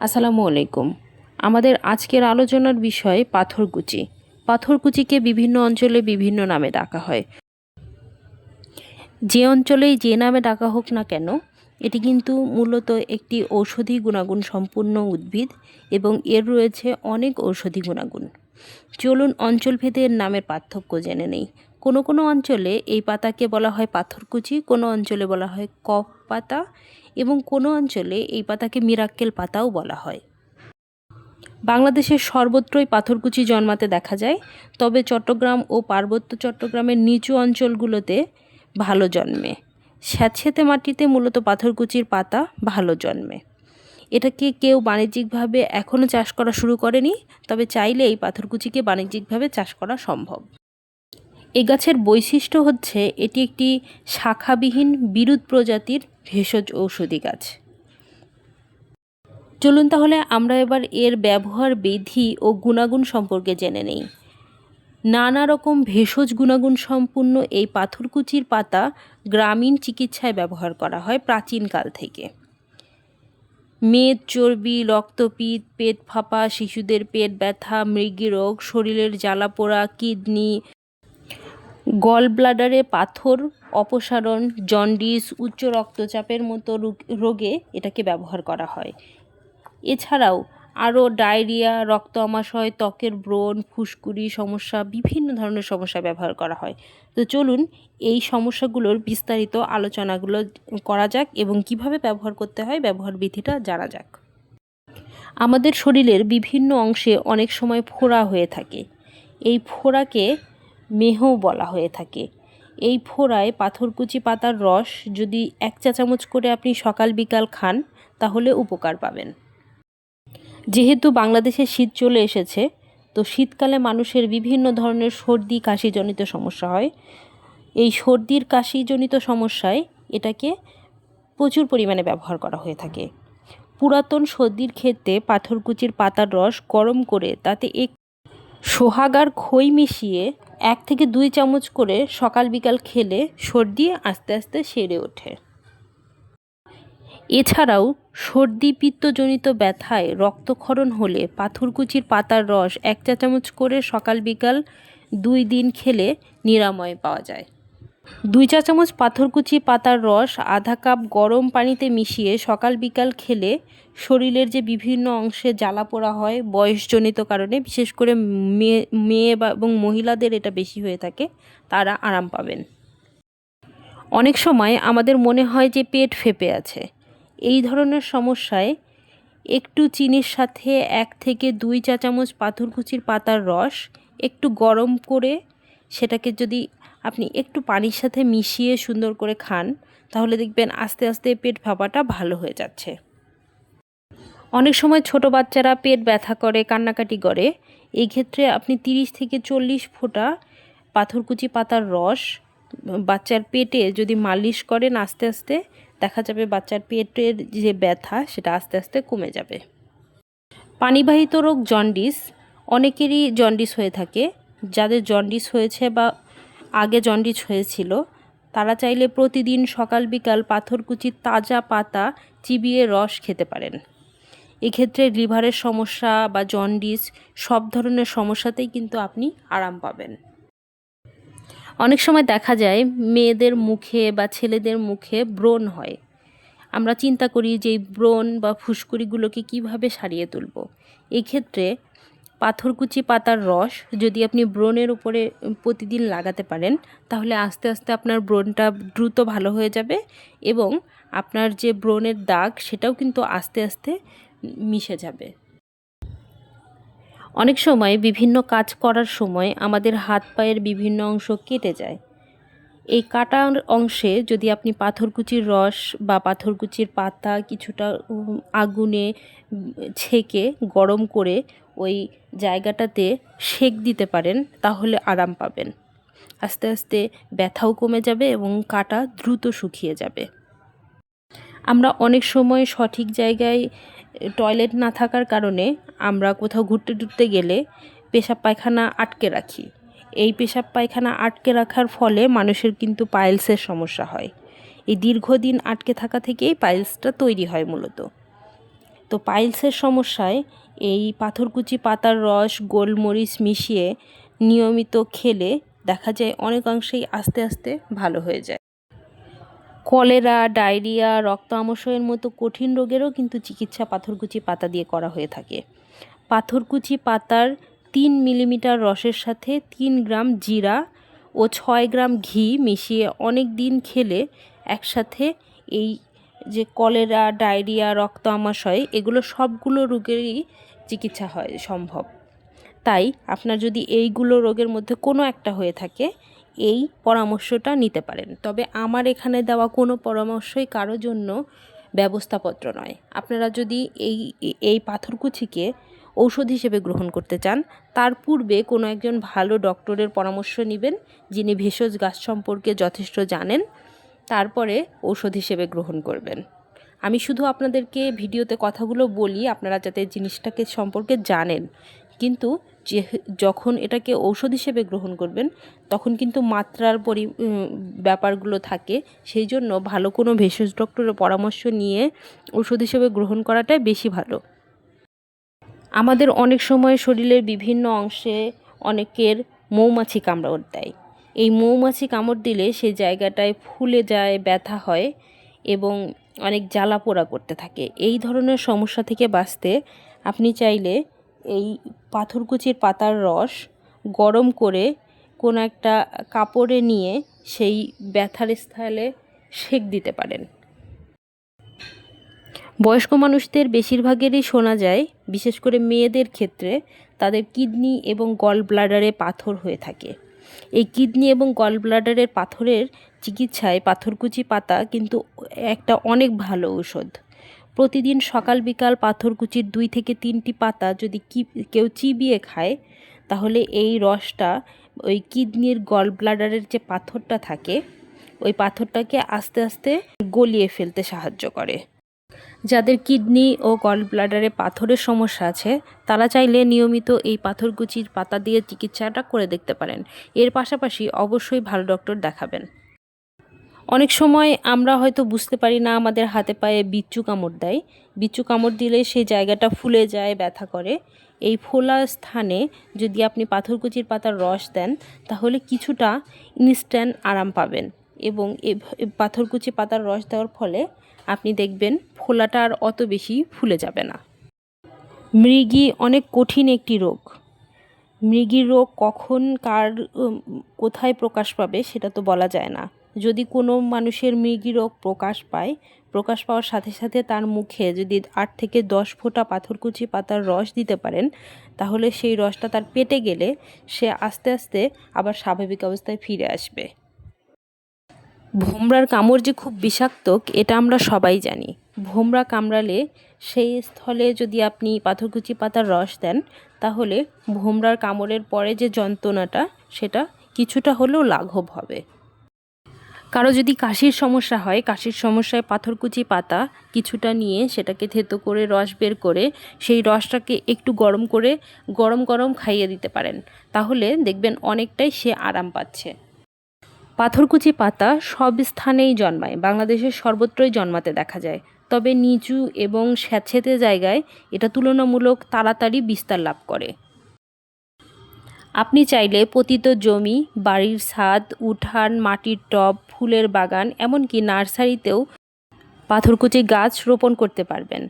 আসসালামু আলাইকুম। আমাদের আজকের আলোচনার বিষয় পাথরকুচি। পাথরকুচিকে বিভিন্ন অঞ্চলে বিভিন্ন নামে ডাকা হয়। যে অঞ্চলেই যে নামে ডাকা হোক না কেন, এটি কিন্তু মূলত একটি ঔষধি গুণাগুণ সম্পূর্ণ উদ্ভিদ এবং এর রয়েছে অনেক ঔষধি গুণাগুণ। চলুন অঞ্চলভেদের নামের পার্থক্য জেনে নেই। কোনো কোনো অঞ্চলে এই পাতাকে বলা হয় পাথরকুচি, কোনো অঞ্চলে বলা হয় কফ পাতা এবং কোনো অঞ্চলে এই পাতাকে মিরাক্কেল পাতাও বলা হয়। বাংলাদেশের সর্বত্রই পাথরকুচি জন্মাতে দেখা যায়, তবে চট্টগ্রাম ও পার্বত্য চট্টগ্রামের নিচু অঞ্চলগুলোতে ভালো জন্মে। স্যাঁতসেঁতে মাটিতে মূলত পাথরকুচির পাতা ভালো জন্মে। এটাকে কেউ বাণিজ্যিকভাবে এখনও চাষ করা শুরু করেনি, তবে চাইলে এই পাথরকুচিকে বাণিজ্যিকভাবে চাষ করা সম্ভব। এ গাছের বৈশিষ্ট্য হচ্ছে, এটি একটি শাখাবিহীন বিরুৎ প্রজাতির ভেষজ ঔষধি গাছ। চলুন তাহলে আমরা এবার এর ব্যবহার বিধি ও গুণাগুণ সম্পর্কে জেনে নেই। নানা রকম ভেষজ গুণাগুণ সম্পূর্ণ এই পাথরকুচির পাতা গ্রামীণ চিকিৎসায় ব্যবহার করা হয় প্রাচীনকাল থেকে। মেদ, চর্বি রক্তপিত্ত পেট ফাঁপা, শিশুদের পেট ব্যথা মৃগীরোগ শরীরের জ্বালা পোড়া কিডনি গল ব্লাডারে পাথর, অপসারণ, জন্ডিস, উচ্চ রক্তচাপের মতো রোগ- এটাকে ব্যবহার করা হয়। এছাড়াও আরও ডায়রিয়া রক্ত আমাশয় ত্বকের ব্রণ, ফুসকুড়ি, সমস্যা, বিভিন্ন ধরনের সমস্যা ব্যবহার করা হয়। তো চলুন এই সমস্যাগুলোর বিস্তারিত আলোচনাগুলো করা যাক এবং কীভাবে ব্যবহার করতে হয়, ব্যবহার বিধিটা জানা যাক। আমাদের শরীরের বিভিন্ন অংশে অনেক সময় ফোড়া হয়ে থাকে। এই ফোড়াকে মেহ বলা হয়ে থাকে। এই ফোড়ায় পাথরকুচি পাতার রস যদি এক চা চামচ করে আপনি সকাল বিকাল খান, তাহলে উপকার পাবেন। যেহেতু বাংলাদেশে শীত চলে এসেছে, তো শীতকালে মানুষের বিভিন্ন ধরনের সর্দি, কাশিজনিত সমস্যা হয়। এই সর্দির, কাশিজনিত সমস্যায় এটাকে প্রচুর পরিমাণে ব্যবহার করা হয়ে থাকে। পুরাতন সর্দির ক্ষেত্রে পাথরকুচির পাতার রস গরম করে তাতে এক সোহাগার খই মিশিয়ে এক থেকে দুই চামচ করে সকাল বিকাল খেলে সর্দি আস্তে আস্তে সেরে ওঠে। এছাড়াও সর্দি পিত্তজনিত ব্যথায় রক্তক্ষরণ হলে পাথরকুচির পাতার রস এক চা চামচ করে সকাল বিকাল দুই দিন খেলে নিরাময় পাওয়া যায়। দুই চা চামচ পাথরকুচি পাতার রস, আধা কাপ গরম পানিতে মিশিয়ে সকাল বিকাল খেলে শরীরের যে বিভিন্ন অংশে জ্বালা পোড়া হয় বয়সজনিত কারণে, বিশেষ করে মেয়ে মেয়ে বা এবং মহিলাদের এটা বেশি হয়ে থাকে, তারা আরাম পাবেন। অনেক সময় আমাদের মনে হয় যে পেট ফেপে আছে। এই ধরনের সমস্যায় একটু চিনির সাথে এক থেকে দুই চা চামচ পাথরকুচির পাতার রস, একটু গরম করে সেটাকে যদি আপনি একটু পানির সাথে মিশিয়ে সুন্দর করে খান, তাহলে দেখবেন আস্তে আস্তে পেট ফাঁপাটা ভালো হয়ে যাচ্ছে। অনেক সময় ছোট বাচ্চারা পেট ব্যথা করে, কান্নাকাটি করে। এই ক্ষেত্রে আপনি তিরিশ থেকে চল্লিশ ফোঁটা পাথরকুচি পাতার রস, বাচ্চার পেটে যদি মালিশ করেন আস্তে আস্তে, দেখা যাবে বাচ্চার পেটের যে ব্যথা, সেটা আস্তে আস্তে কমে যাবে। পানিবাহিত রোগ জন্ডিস, অনেকেরই জন্ডিস হয়ে থাকে। যাদের জন্ডিস হয়েছে বা আগে জন্ডিস হয়েছিল। তারা চাইলে প্রতিদিন সকাল বিকাল পাথরকুচির তাজা পাতা চিবিয়ে রস খেতে পারেন। এক্ষেত্রে লিভারের সমস্যা বা জন্ডিস সব ধরনের সমস্যাতেই কিন্তু আপনি আরাম পাবেন। অনেক সময় দেখা যায় মেয়েদের মুখে বা ছেলেদের মুখে ব্রণ হয়। আমরা চিন্তা করি যে ব্রণ বা ফুসকুড়িগুলোকে কীভাবে সারিয়ে তুলব। এক্ষেত্রে পাথরকুচি পাতার রস যদি আপনি ব্রণের উপরে প্রতিদিন লাগাতে পারেন, তাহলে আস্তে আস্তে আপনার ব্রণটা দ্রুত ভালো হয়ে যাবে এবং আপনার যে ব্রণের দাগ সেটাও কিন্তু আস্তে আস্তে মিশে যাবে। অনেক সময় বিভিন্ন কাজ করার সময় আমাদের হাত পায়ের বিভিন্ন অংশ কেটে যায়। এই কাটার অংশে যদি আপনি পাথরকুচির রস বা পাথরকুচির পাতা কিছুটা আগুনে ছেঁকে গরম করে ওই জায়গাটাতে সেক দিতে পারেন, তাহলে আরাম পাবেন। আস্তে আস্তে ব্যথাও কমে যাবে এবং কাটা দ্রুত শুকিয়ে যাবে। আমরা অনেক সময় সঠিক জায়গায় টয়লেট না থাকার কারণে আমরা কোথাও ঘুরতে টুরতে গেলে পেশাব পায়খানা আটকে রাখি। এই পেশাব পায়খানা আটকে রাখার ফলে মানুষের কিন্তু পাইলসের সমস্যা হয়। এই দীর্ঘদিন আটকে থাকা থেকেই পাইলসটা তৈরি হয় মূলত। তো পাইলসের সমস্যায় এই পাথরকুচি পাতার রস, গোলমরিচ মিশিয়ে নিয়মিত খেলে দেখা যায় অনেকাংশেই আস্তে আস্তে ভালো হয়ে যায়। কলেরা, ডায়রিয়া রক্ত আমশয়ের মতো কঠিন রোগেরও কিন্তু চিকিৎসা পাথরকুচি পাতা দিয়ে করা হয়ে থাকে। পাথরকুচি পাতার তিন মিলিমিটার রসের সাথে তিন গ্রাম জিরা ও ছয় গ্রাম ঘি মিশিয়ে অনেক দিন খেলে একসাথে এই যে কলেরা, ডায়রিয়া, রক্ত আমাশয়, এগুলো সবগুলো রোগেরই চিকিৎসা হয়, সম্ভব। তাই আপনার যদি এইগুলো রোগের মধ্যে কোনো একটা হয়ে থাকে, এই পরামর্শটা নিতে পারেন। তবে আমার এখানে দেওয়া কোনো পরামর্শই কারও জন্য ব্যবস্থাপত্র নয়। আপনারা যদি এই এই পাথরকুচিকে ঔষধ হিসেবে গ্রহণ করতে চান, তার পূর্বে কোনো একজন ভালো ডক্টরের পরামর্শ নেবেন, যিনি ভেষজ গাছ সম্পর্কে যথেষ্ট জানেন। তারপরে ঔষধ হিসেবে গ্রহণ করবেন। আমি শুধু আপনাদেরকে ভিডিওতে কথাগুলো বলি, আপনারা যাতে জিনিসটাকে সম্পর্কে জানেন। কিন্তু যে যখন এটাকে ঔষধ হিসেবে গ্রহণ করবেন, তখন কিন্তু মাত্রার পরি ব্যাপারগুলো থাকে। সেই জন্য ভালো কোনো ভেষজ ডক্টরের পরামর্শ নিয়ে ওষুধ হিসেবে গ্রহণ করাটাই বেশি ভালো। আমাদের অনেক সময় শরীরের বিভিন্ন অংশে অনেকের মৌমাছি কামড় দেয়। এই মৌমাছি কামড় দিলে সেই জায়গাটায় ফুলে যায়, ব্যথা হয় এবং অনেক জ্বালা পোড়া করতে থাকে। এই ধরনের সমস্যা থেকে বাঁচতে আপনি চাইলে এই পাথরকুচির পাতার রস গরম করে কোনো একটা কাপড়ে নিয়ে সেই ব্যথার স্থলে সেক দিতে পারেন। বয়স্ক মানুষদের বেশিরভাগেরই শোনা যায়, বিশেষ করে মেয়েদের ক্ষেত্রে, তাদের কিডনি এবং গল ব্লাডারে পাথর হয়ে থাকে। এই কিডনি এবং গল ব্লাডারের পাথরের চিকিৎসায় পাথরকুচি পাতা কিন্তু একটা অনেক ভালো ঔষধ। প্রতিদিন সকাল বিকাল পাথরকুচির দুই থেকে তিনটি পাতা যদি কি, কেউ চিবিয়ে খায়, তাহলে এই রসটা ওই কিডনির গল ব্লাডারের যে পাথরটা থাকে, ওই পাথরটাকে আস্তে আস্তে গলিয়ে ফেলতে সাহায্য করে। যাদের কিডনি ও গল ব্লাডারে পাথরের সমস্যা আছে, তারা চাইলে নিয়মিত এই পাথরকুচির পাতা দিয়ে চিকিৎসাটা করে দেখতে পারেন। এর পাশাপাশি অবশ্যই ভালো ডক্টর দেখাবেন। অনেক সময় আমরা হয়তো বুঝতে পারি না আমাদের হাতে পায়ে বিচ্ছু কামড় দেয়। বিচ্ছু কামড় দিলে সেই জায়গাটা ফুলে যায়, ব্যথা করে। এই ফোলা স্থানে যদি আপনি পাথরকুচির পাতার রস দেন, তাহলে কিছুটা ইনস্ট্যান্ট আরাম পাবেন এবং এ পাথরকুচি পাতার রস দেওয়ার ফলে আপনি দেখবেন ফোলাটা আর অত বেশি ফুলে যাবে না। মৃগী অনেক কঠিন একটি রোগ। মৃগীর রোগ কখন কার কোথায় প্রকাশ পাবে সেটা তো বলা যায় না। যদি কোনো মানুষের মৃগী রোগ প্রকাশ পায়, প্রকাশ পাওয়ার সাথে সাথে তার মুখে যদি আট থেকে দশ ফোঁটা পাথরকুচি পাতার রস দিতে পারেন, তাহলে সেই রসটা তার পেটে গেলে সে আস্তে আস্তে আবার স্বাভাবিক অবস্থায় ফিরে আসবে। ভোমরার কামড় যে খুব বিষাক্ত, এটা আমরা সবাই জানি। ভোমরা কামড়ালে সেই স্থলে যদি আপনি পাথরকুচি পাতার রস দেন, তাহলে ভোমরার কামড়ের পরে যে যন্ত্রণাটা, সেটা কিছুটা হলেও লাঘব হবে। কারও যদি কাশির সমস্যা হয়, কাশির সমস্যায় পাথরকুচি পাতা কিছুটা নিয়ে সেটাকে থেতো করে রস বের করে সেই রসটাকে একটু গরম করে গরম গরম খাইয়ে দিতে পারেন। তাহলে দেখবেন অনেকটাই সে আরাম পাচ্ছে। পাথরকুচি পাতা সব স্থানেই জন্মায়, বাংলাদেশের সর্বত্রই জন্মাতে দেখা যায়। তবে নিচু এবং স্যাঁতসেঁতে জায়গায় এটা তুলনামূলক তাড়াতাড়ি বিস্তার লাভ করে। আপনি চাইলে পতিত জমি, বাড়ির ছাদ, উঠান, মাটির টব, ফুলের বাগান, এমনকি নার্সারিতেও পাথরকুচি গাছ রোপণ করতে পারবেন।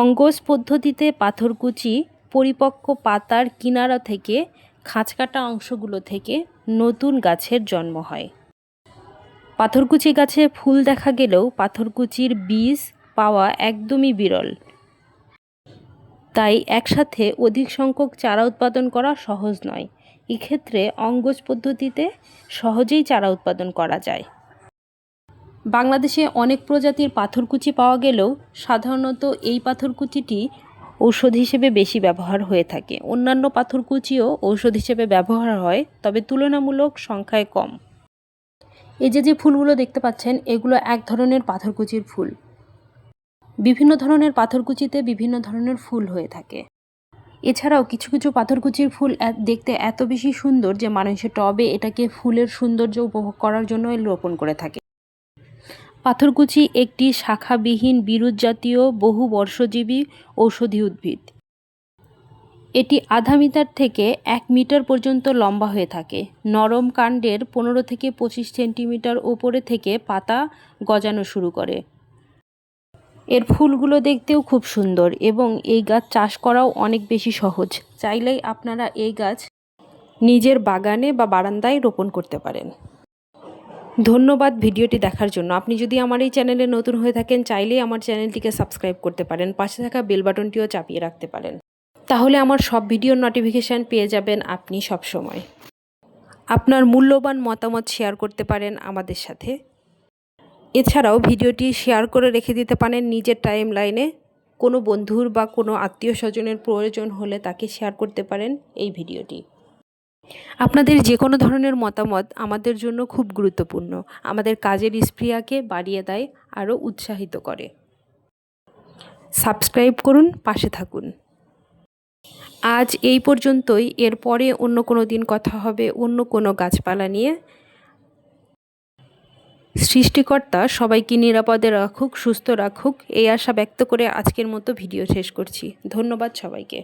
অঙ্গজ পদ্ধতিতে পাথরকুচি পরিপক্ক পাতার কিনারা থেকে, খাঁচকাটা অংশগুলো থেকে নতুন গাছের জন্ম হয়। পাথরকুচি গাছে ফুল দেখা গেলেও পাথরকুচির বীজ পাওয়া একদমই বিরল। তাই একসাথে অধিক সংখ্যক চারা উৎপাদন করা সহজ নয়। এক্ষেত্রে অঙ্গজ পদ্ধতিতে সহজেই চারা উৎপাদন করা যায়। বাংলাদেশে অনেক প্রজাতির পাথরকুচি পাওয়া গেলেও সাধারণত এই পাথরকুচিটি ঔষধ হিসেবে বেশি ব্যবহার হয়ে থাকে। অন্যান্য পাথরকুচিও ঔষধ হিসেবে ব্যবহার হয়, তবে তুলনামূলক সংখ্যায় কম। এই যে যে ফুলগুলো দেখতে পাচ্ছেন, এগুলো এক ধরনের পাথরকুচির ফুল। বিভিন্ন ধরনের পাথরকুচিতে বিভিন্ন ধরনের ফুল হয়ে থাকে। এছাড়াও কিছু কিছু পাথরকুচির ফুল দেখতে এত বেশি সুন্দর যে মানুষের টবে এটাকে ফুলের সৌন্দর্য উপভোগ করার জন্য রোপণ করে থাকে। পাথরকুচি একটি শাখাবিহীন বিরুৎজাতীয় বহু বর্ষজীবী ঔষধি উদ্ভিদ। এটি আধা মিটার থেকে এক মিটার পর্যন্ত লম্বা হয়ে থাকে। নরম কাণ্ডের পনেরো থেকে পঁচিশ সেন্টিমিটার ওপরে থেকে পাতা গজানো শুরু করে। এর ফুলগুলো দেখতেও খুব সুন্দর এবং এই গাছ চাষ করাও অনেক বেশি সহজ। চাইলেই আপনারা এই গাছ নিজের বাগানে বা বারান্দায় রোপণ করতে পারেন। ধন্যবাদ ভিডিওটি দেখার জন্য। আপনি যদি আমার এই চ্যানেলে নতুন হয়ে থাকেন, চাইলেই আমার চ্যানেলটিকে সাবস্ক্রাইব করতে পারেন, পাশে থাকা বেল বাটনটিও চাপিয়ে রাখতে পারেন। তাহলে আমার সব ভিডিওর নোটিফিকেশান পেয়ে যাবেন আপনি সব সময়। আপনার মূল্যবান মতামত শেয়ার করতে পারেন আমাদের সাথে। এছাড়াও ভিডিওটি শেয়ার করে রেখে দিতে পারেন নিজের টাইম লাইনে কোনো বন্ধুর বা কোনো আত্মীয় স্বজনের প্রয়োজন হলে তাকে শেয়ার করতে পারেন এই ভিডিওটি। আপনাদের যে কোনো ধরনের মতামত আমাদের জন্য খুব গুরুত্বপূর্ণ। আমাদের কাজের স্প্রিয়াকে বাড়িয়ে দেয়, আরও উৎসাহিত করে। সাবস্ক্রাইব করুন, পাশে থাকুন। আজ এই পর্যন্তই। এরপরে অন্য কোনো দিন কথা হবে অন্য কোনো গাছপালা নিয়ে। সৃষ্টিকর্তা সবাইকে নিরাপদে রাখুক, সুস্থ রাখুক। এই আশা ব্যক্ত করে আজকের মতো ভিডিও শেষ করছি। ধন্যবাদ সবাইকে।